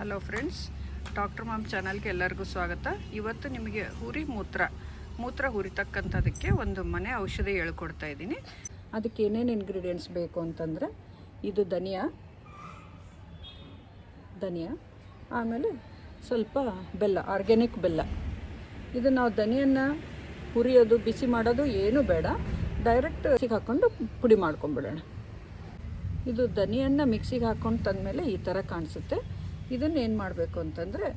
Hello friends doctor ma'am ಚಾನಲ್ಗೆ ಎಲ್ಲರಿಗೂ ಸ್ವಾಗತ. ಇವತ್ತು ನಿಮಗೆ ಹುರಿ ಮೂತ್ರ ಮೂತ್ರ ಹುರಿತಕ್ಕಂಥದಕ್ಕೆ ಒಂದು ಮನೆ ಔಷಧಿ ಹೇಳ್ಕೊಡ್ತಾ ಇದ್ದೀನಿ. ಅದಕ್ಕೆ ಏನೇನು ಇಂಗ್ರೀಡಿಯೆಂಟ್ಸ್ ಬೇಕು ಅಂತಂದರೆ, ಇದು ಧನಿಯಾ ಧನಿಯಾ, ಆಮೇಲೆ ಸ್ವಲ್ಪ ಬೆಲ್ಲ ಆರ್ಗ್ಯಾನಿಕ್ ಬೆಲ್ಲ. ಇದು ನಾವು ಧನಿಯನ್ನು ಹುರಿಯೋದು, ಬಿಸಿ ಮಾಡೋದು ಏನೂ ಬೇಡ. ಡೈರೆಕ್ಟ್ ಹಾಕ್ಕೊಂಡು ಪುಡಿ ಮಾಡ್ಕೊಂಬಿಡೋಣ. ಇದು ಧನಿಯನ್ನು ಮಿಕ್ಸಿಗೆ ಹಾಕ್ಕೊಂಡು ತಂದಮೇಲೆ ಈ ಥರ ಕಾಣಿಸುತ್ತೆ. ಇದನ್ನು ಏನು ಮಾಡಬೇಕು ಅಂತಂದರೆ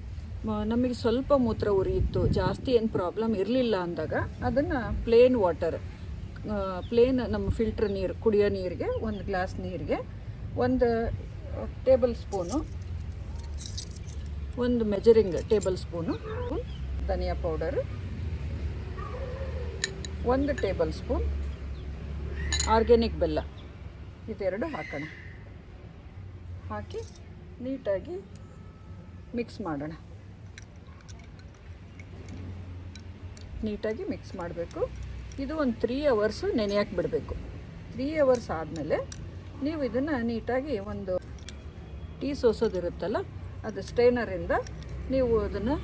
ನಮಗೆ ಸ್ವಲ್ಪ ಮೂತ್ರ ಉರಿಯಿತ್ತು, ಜಾಸ್ತಿ ಏನು ಪ್ರಾಬ್ಲಮ್ ಇರಲಿಲ್ಲ ಅಂದಾಗ ಅದನ್ನು ಪ್ಲೇನ್ ವಾಟರ್ ಪ್ಲೇನ್ ನಮ್ಮ ಫಿಲ್ಟ್ರ್ ನೀರು, ಕುಡಿಯೋ ನೀರಿಗೆ, ಒಂದು ಗ್ಲಾಸ್ ನೀರಿಗೆ, ಒಂದು ಟೇಬಲ್ ಸ್ಪೂನು ಒಂದು ಮೆಜರಿಂಗ್ ಟೇಬಲ್ ಸ್ಪೂನು ಧನಿಯಾ ಪೌಡರ್ ಒಂದು ಟೇಬಲ್ ಸ್ಪೂನ್ ಆರ್ಗ್ಯಾನಿಕ್ ಬೆಲ್ಲ, ಇದೆರಡು ಹಾಕೋಣ. ಹಾಕಿ ನೀಟಾಗಿ ಮಿಕ್ಸ್ ಮಾಡೋಣ. ನೀಟಾಗಿ ಮಿಕ್ಸ್ ಮಾಡಬೇಕು. ಇದು ಒಂದು ತ್ರೀ ಅವರ್ಸು ನೆನೆಯಕ್ಕೆ ಬಿಡಬೇಕು. ತ್ರೀ ಅವರ್ಸ್ ಆದಮೇಲೆ ನೀವು ಇದನ್ನು ನೀಟಾಗಿ ಒಂದು ಟೀ ಸೋಸೋದಿರುತ್ತಲ್ಲ ಅದು ಸ್ಟೇನರಿಂದ ನೀವು ಅದನ್ನು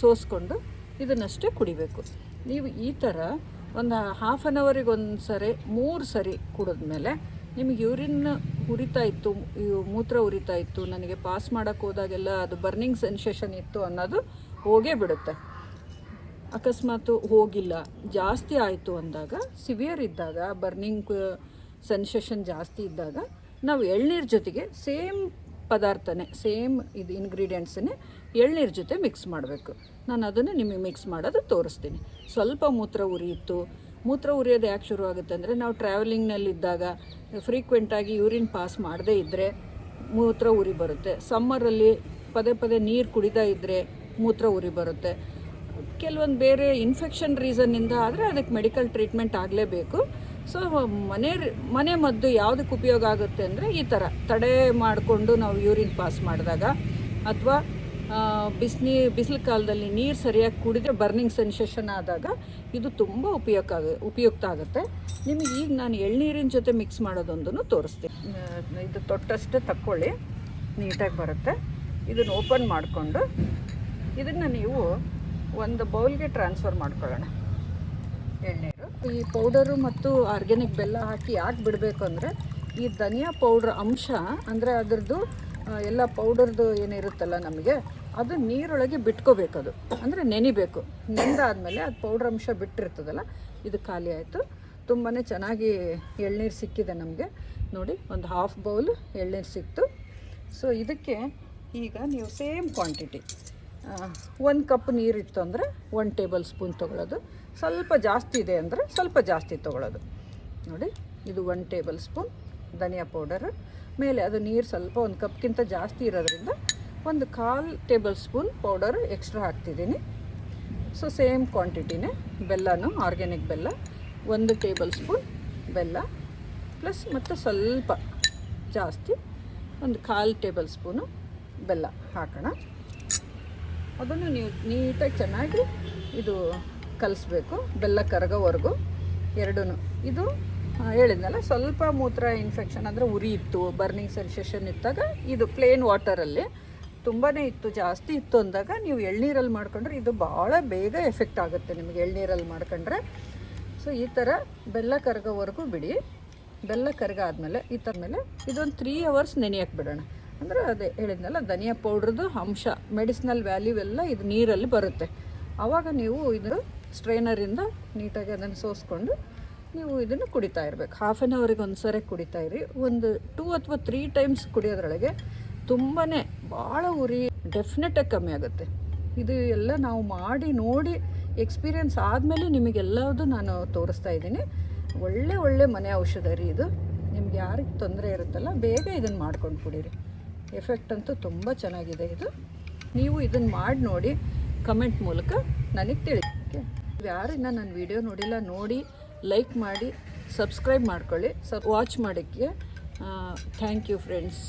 ಸೋಸ್ಕೊಂಡು ಇದನ್ನಷ್ಟೇ ಕುಡಿಬೇಕು. ನೀವು ಈ ಥರ ಒಂದು ಹಾಫ್ ಆನ್ ಅವರಿಗೆ ಒಂದು ಸರಿ ಮೂರು ಸರಿ ಕುಡಿದ್ಮೇಲೆ ನಿಮಗೆ ಯೂರಿನ್ ಉರಿತಾ ಇತ್ತು ಮೂತ್ರ ಉರಿತಾ ಇತ್ತು, ನನಗೆ ಪಾಸ್ ಮಾಡೋಕ್ಕೆ ಹೋದಾಗೆಲ್ಲ ಅದು ಬರ್ನಿಂಗ್ ಸೆನ್ಸೇಷನ್ ಇತ್ತು ಅನ್ನೋದು ಹೋಗೇ ಬಿಡುತ್ತೆ. ಅಕಸ್ಮಾತ್ ಹೋಗಿಲ್ಲ, ಜಾಸ್ತಿ ಆಯಿತು ಅಂದಾಗ ಸಿವಿಯರ್ ಇದ್ದಾಗ ಬರ್ನಿಂಗ್ ಸೆನ್ಸೇಷನ್ ಜಾಸ್ತಿ ಇದ್ದಾಗ ನಾವು ಎಳ್ನೀರು ಜೊತೆಗೆ ಸೇಮ್ ಪದಾರ್ಥನೇ ಸೇಮ್ ಇದು ಇಂಗ್ರೀಡಿಯೆಂಟ್ಸನ್ನೇ ಎಳ್ನೀರು ಜೊತೆ ಮಿಕ್ಸ್ ಮಾಡಬೇಕು. ನಾನು ಅದನ್ನು ನಿಮಗೆ ಮಿಕ್ಸ್ ಮಾಡೋದು ತೋರಿಸ್ತೀನಿ. ಸ್ವಲ್ಪ ಮೂತ್ರ ಉರಿಯಿತ್ತು ಮೂತ್ರ ಉರಿಯೋದು ಯಾಕೆ ಶುರು ಆಗುತ್ತೆ ಅಂದರೆ ನಾವು ಟ್ರಾವೆಲಿಂಗ್ನಲ್ಲಿದ್ದಾಗ ಫ್ರೀಕ್ವೆಂಟಾಗಿ ಯೂರಿನ್ ಪಾಸ್ ಮಾಡದೇ ಇದ್ದರೆ ಮೂತ್ರ ಉರಿ ಬರುತ್ತೆ. ಸಮ್ಮರಲ್ಲಿ ಪದೇ ಪದೇ ನೀರು ಕುಡಿತಾ ಇದ್ದರೆ ಮೂತ್ರ ಉರಿ ಬರುತ್ತೆ. ಕೆಲವೊಂದು ಬೇರೆ ಇನ್ಫೆಕ್ಷನ್ ರೀಸನ್ನಿಂದ ಆದರೆ ಅದಕ್ಕೆ ಮೆಡಿಕಲ್ ಟ್ರೀಟ್ಮೆಂಟ್ ಆಗಲೇಬೇಕು. ಸೊ ಮನೆ ಮನೆ ಮದ್ದು ಯಾವುದಕ್ಕೆ ಉಪಯೋಗ ಆಗುತ್ತೆ ಅಂದರೆ ಈ ಥರ ತಡೆ ಮಾಡಿಕೊಂಡು ನಾವು ಯೂರಿನ್ ಪಾಸ್ ಮಾಡಿದಾಗ ಅಥವಾ ಬಿಸಿನಿ, ಬಿಸಿಲು ಕಾಲದಲ್ಲಿ ನೀರು ಸರಿಯಾಗಿ ಕುಡಿದ್ರೆ ಬರ್ನಿಂಗ್ ಸೆನ್ಸೇಷನ್ ಆದಾಗ ಇದು ತುಂಬ ಉಪಯೋಗ ಆಗ, ಉಪಯುಕ್ತ ಆಗುತ್ತೆ. ನಿಮಗೆ ಈಗ ನಾನು ಎಳ್ನೀರಿನ ಜೊತೆ ಮಿಕ್ಸ್ ಮಾಡೋದೊಂದನ್ನು ತೋರಿಸ್ತೀನಿ. ಇದು ತೊಟ್ಟಷ್ಟು ತಕ್ಕೊಳ್ಳಿ, ನೀಟಾಗಿ ಬರುತ್ತೆ. ಇದನ್ನು ಓಪನ್ ಮಾಡಿಕೊಂಡು ಇದನ್ನು ನೀವು ಒಂದು ಬೌಲ್ಗೆ ಟ್ರಾನ್ಸ್ಫರ್ ಮಾಡ್ಕೊಳ್ಳೋಣ. ಎಳ್ನೀರು. ಈ ಪೌಡರು ಮತ್ತು ಆರ್ಗ್ಯಾನಿಕ್ ಬೆಲ್ಲ ಹಾಕಿ ಯಾಕೆ ಬಿಡಬೇಕು ಅಂದರೆ, ಈ ಧನಿಯಾ ಪೌಡ್ರ್ ಅಂಶ ಅಂದರೆ ಅದರದ್ದು ಎಲ್ಲ ಪೌಡರ್ದು ಏನಿರುತ್ತಲ್ಲ ನಮಗೆ ಅದು ನೀರೊಳಗೆ ಬಿಟ್ಕೋಬೇಕದು. ಅಂದರೆ ನೆನಿಬೇಕು. ನೆಂದಾದಮೇಲೆ ಅದು ಪೌಡ್ರ್ ಅಂಶ ಬಿಟ್ಟಿರ್ತದಲ್ಲ, ಇದು ಖಾಲಿ ಆಯಿತು. ತುಂಬಾ ಚೆನ್ನಾಗಿ ಎಳ್ನೀರು ಸಿಕ್ಕಿದೆ ನಮಗೆ. ನೋಡಿ, ಒಂದು ಹಾಫ್ ಬೌಲ್ ಎಳ್ನೀರು ಸಿಕ್ತು. ಸೊ ಇದಕ್ಕೆ ಈಗ ನೀವು ಸೇಮ್ ಕ್ವಾಂಟಿಟಿ ಒಂದು ಕಪ್ ನೀರಿತ್ತು ಅಂದರೆ ಒನ್ ಟೇಬಲ್ ಸ್ಪೂನ್ ತೊಗೊಳ್ಳೋದು. ಸ್ವಲ್ಪ ಜಾಸ್ತಿ ಇದೆ ಅಂದರೆ ಸ್ವಲ್ಪ ಜಾಸ್ತಿ ತೊಗೊಳ್ಳೋದು. ನೋಡಿ, ಇದು ಒನ್ ಟೇಬಲ್ ಸ್ಪೂನ್ ಧನಿಯಾ ಪೌಡರ್. ಮೇಲೆ ಅದು ನೀರು ಸ್ವಲ್ಪ ಒಂದು ಕಪ್ಗಿಂತ ಜಾಸ್ತಿ ಇರೋದ್ರಿಂದ ಒಂದು ಕಾಲು ಟೇಬಲ್ ಸ್ಪೂನ್ ಪೌಡರ್ ಎಕ್ಸ್ಟ್ರಾ ಹಾಕ್ತಿದ್ದೀನಿ. ಸೊ ಸೇಮ್ ಕ್ವಾಂಟಿಟಿನೇ ಬೆಲ್ಲನೂ, ಆರ್ಗ್ಯಾನಿಕ್ ಬೆಲ್ಲ, ಒಂದು ಟೇಬಲ್ ಸ್ಪೂನ್ ಬೆಲ್ಲ, ಪ್ಲಸ್ ಮತ್ತು ಸ್ವಲ್ಪ ಜಾಸ್ತಿ ಒಂದು ಕಾಲು ಟೇಬಲ್ ಸ್ಪೂನು ಬೆಲ್ಲ ಹಾಕೋಣ. ಅದನ್ನು ನೀವು ನೀಟಾಗಿ ಚೆನ್ನಾಗಿ ಇದು ಕಲಿಸ್ಬೇಕು, ಬೆಲ್ಲ ಕರಗೋವರೆಗೂ ಎರಡೂ ಇದು ಹೇಳಿದ್ನಲ್ಲ, ಸ್ವಲ್ಪ ಮೂತ್ರ ಇನ್ಫೆಕ್ಷನ್ ಅಂದರೆ ಉರಿ ಇತ್ತು ಬರ್ನಿಂಗ್ ಸೆನ್ಸೇಷನ್ ಇದ್ದಾಗ ಇದು ಪ್ಲೇನ್ ವಾಟರಲ್ಲಿ ತುಂಬಾ ಇತ್ತು, ಜಾಸ್ತಿ ಇತ್ತು ಅಂದಾಗ ನೀವು ಎಳ್ನೀರಲ್ಲಿ ಮಾಡ್ಕೊಂಡ್ರೆ ಇದು ಭಾಳ ಬೇಗ ಎಫೆಕ್ಟ್ ಆಗುತ್ತೆ ನಿಮಗೆ ಎಳ್ನೀರಲ್ಲಿ ಮಾಡ್ಕೊಂಡ್ರೆ. ಸೊ ಈ ಥರ ಬೆಲ್ಲ ಕರಗೋವರೆಗೂ ಬಿಡಿ. ಬೆಲ್ಲ ಕರಗಾದ್ಮೇಲೆ ಈ ಥರ ಮೇಲೆ ಇದೊಂದು ತ್ರೀ ಅವರ್ಸ್ ನೆನೆಯಕ್ಕೆ ಬಿಡೋಣ. ಅಂದರೆ ಅದೇ ಹೇಳಿದ್ನಲ್ಲ, ಧನಿಯಾ ಪೌಡ್ರದ್ದು ಅಂಶ, ಮೆಡಿಸಿನಲ್ ವ್ಯಾಲ್ಯೂ ಎಲ್ಲ ಇದು ನೀರಲ್ಲಿ ಬರುತ್ತೆ. ಆವಾಗ ನೀವು ಇದು ಸ್ಟ್ರೈನರಿಂದ ನೀಟಾಗಿ ಅದನ್ನು ಸೋಸ್ಕೊಂಡು ನೀವು ಇದನ್ನು ಕುಡಿತಾ ಇರಬೇಕು. ಹಾಫ್ ಆನ್ ಅವರಿಗೆ ಒಂದು ಸರಿ ಕುಡಿತಾ ಇರಿ. ಒಂದು ಟೂ ಅಥವಾ ತ್ರೀ ಟೈಮ್ಸ್ ಕುಡಿಯೋದ್ರೊಳಗೆ ತುಂಬಾ ಭಾಳ ಉರಿ ಡೆಫಿನೆಟಾಗಿ ಕಮ್ಮಿ ಆಗುತ್ತೆ. ಇದು ಎಲ್ಲ ನಾವು ಮಾಡಿ, ನೋಡಿ ಎಕ್ಸ್ಪೀರಿಯನ್ಸ್ ಆದಮೇಲೆ ನಿಮಗೆಲ್ಲದು ನಾನು ತೋರಿಸ್ತಾ ಇದ್ದೀನಿ. ಒಳ್ಳೆ ಒಳ್ಳೆ ಮನೆ ಔಷಧ ರೀ ಇದು. ನಿಮ್ಗೆ ಯಾರಿಗೆ ತೊಂದರೆ ಇರುತ್ತಲ್ಲ, ಬೇಗ ಇದನ್ನು ಮಾಡ್ಕೊಂಡು ಕುಡೀರಿ. ಎಫೆಕ್ಟ್ ಅಂತೂ ತುಂಬ ಚೆನ್ನಾಗಿದೆ ಇದು. ನೀವು ಇದನ್ನು ಮಾಡಿ ನೋಡಿ ಕಮೆಂಟ್ ಮೂಲಕ ನನಗೆ ತಿಳಿ ಯಾರಿನ್ನ ನನ್ನ ವಿಡಿಯೋ ನೋಡಿಲ್ಲ, ನೋಡಿ ಲೈಕ್ ಮಾಡಿ ಸಬ್ಸ್ಕ್ರೈಬ್ ಮಾಡ್ಕೊಳ್ಳಿ. ಸ ವಾಚ್ ಮಾಡೋಕ್ಕೆ ಥ್ಯಾಂಕ್ ಯು ಫ್ರೆಂಡ್ಸ್